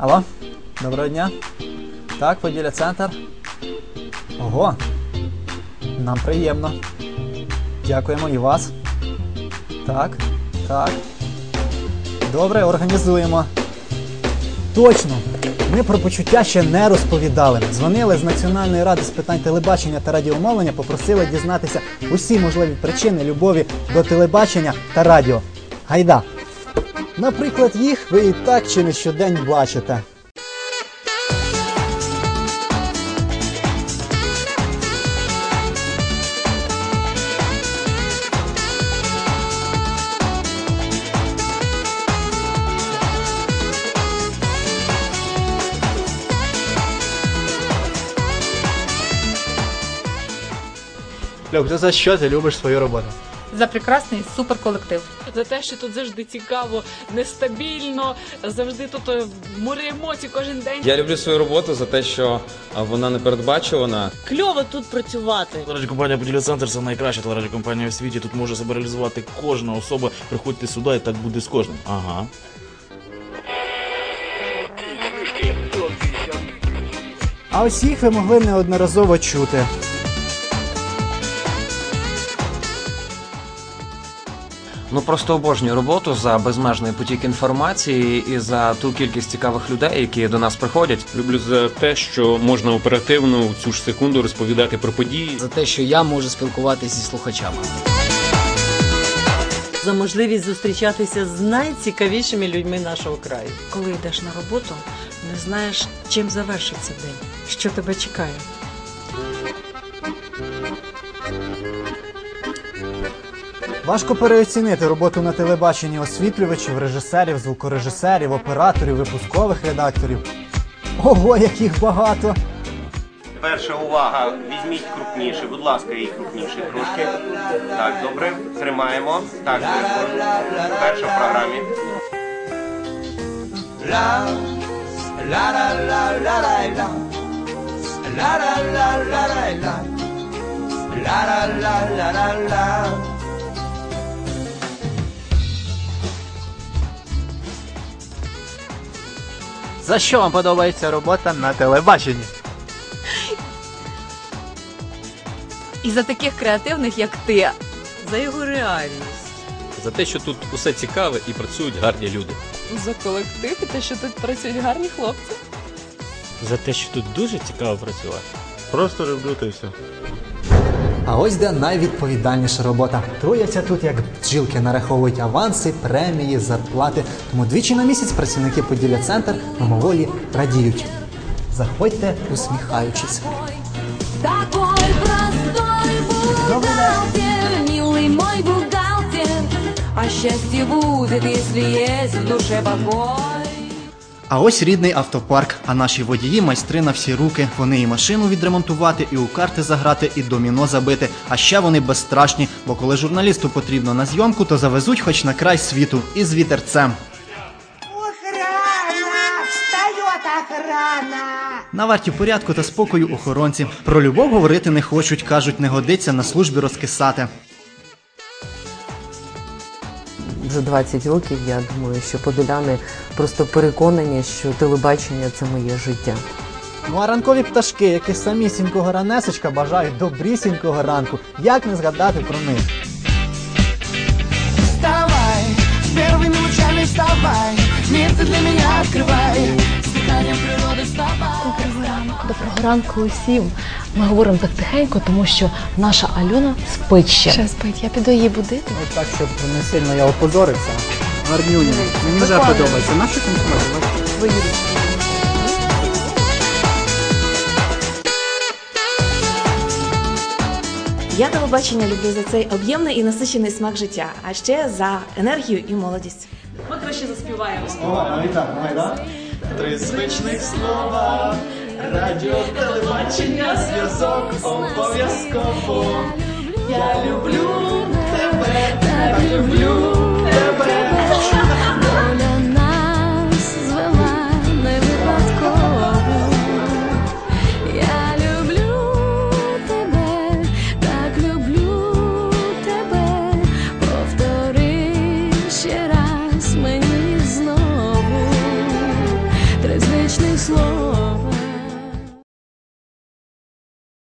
Алло, доброго дня. Так, Поділля центр. Ого. Нам приємно. Дякуємо і вас. Так, так. Добре, організуємо. Точно! Ми про почуття ще не розповідали. Дзвонили з Національної ради з питань телебачення та радіомовлення, попросили дізнатися усі можливі причини любові до телебачення та радіо. Гайда! Наприклад, їх ви і так чи не щодень бачите. Люк, ти за що ти любиш свою роботу? За прекрасний суперколектив. за те, що тут завжди цікаво, нестабільно, завжди тут море емоцій кожен день. Я люблю свою роботу за те, що вона непередбачувана. Кльово тут працювати. Телерадіокомпанія Поділля Центр це найкраща телерадіокомпанія в світі. Тут може себе реалізувати кожна особа. Приходьте сюди, і так буде з кожним. Ага. А ось їх ви могли неодноразово чути. Ну просто обожнюю роботу за безмежний потік інформації і за ту кількість цікавих людей, які до нас приходять. Люблю за те, що можна оперативно в цю ж секунду розповідати про події. за те, що я можу спілкуватися зі слухачами. За можливість зустрічатися з найцікавішими людьми нашого краю. Коли йдеш на роботу, не знаєш, чим завершиться день, що тебе чекає. Важко переоцінити роботу на телебаченні освітлювачів, режисерів, звукорежисерів, операторів, випускових редакторів. Ого, яких багато! Перша увага, візьміть крупніше, будь ласка, і крупніше трошки. Так, добре, тримаємо. Так, перша в програмі. За що вам подобається робота на телебаченні? І за таких креативних, як ти. За його реальність. За те, що тут усе цікаве і працюють гарні люди. За колектив і те, що тут працюють гарні хлопці. За те, що тут дуже цікаво працювати. Просто люблю та й все. А ось де найвідповідальніша робота. Трояться тут, як бджілки, нараховують аванси, премії, зарплати. Тому двічі на місяць працівники Поділля Центр мимоволі радіють. Заходьте, усміхаючись. Такой простой бухгалтер, милый мой бухгалтер, А счастье будет, если есть в душе покой. А ось рідний автопарк, а наші водії майстри на всі руки. Вони і машину відремонтувати, і у карти заграти, і доміно забити. А ще вони безстрашні, бо коли журналісту потрібно на зйомку, то завезуть хоч на край світу і з вітерцем. Охрана! Встает охрана! На варті порядку та спокою охоронці. Про любов говорити не хочуть, кажуть, не годиться на службі розкисати. Вже 20 років я думаю, що подоляни просто переконані, що телебачення це моє життя. Ну а ранкові пташки, які самісінького ранесечка бажають добрісінького ранку. Як не згадати про них? Доброго ранку усім. Ми говоримо так тихенько, тому що наша Альона спить ще. Ще спить. Я піду її будити. Ось так, щоб не сильно я опозорився. Гарнюня. Мені вже подобається. Наші. Свої Я телебачення люблю за цей об'ємний і насичений смак життя, а ще за енергію і молодість. Ми краще заспіваємо. О, так, давай, да? Три звичних слова. Радіо, телебачення, зв'язок обов'язково. Я люблю тебе, так люблю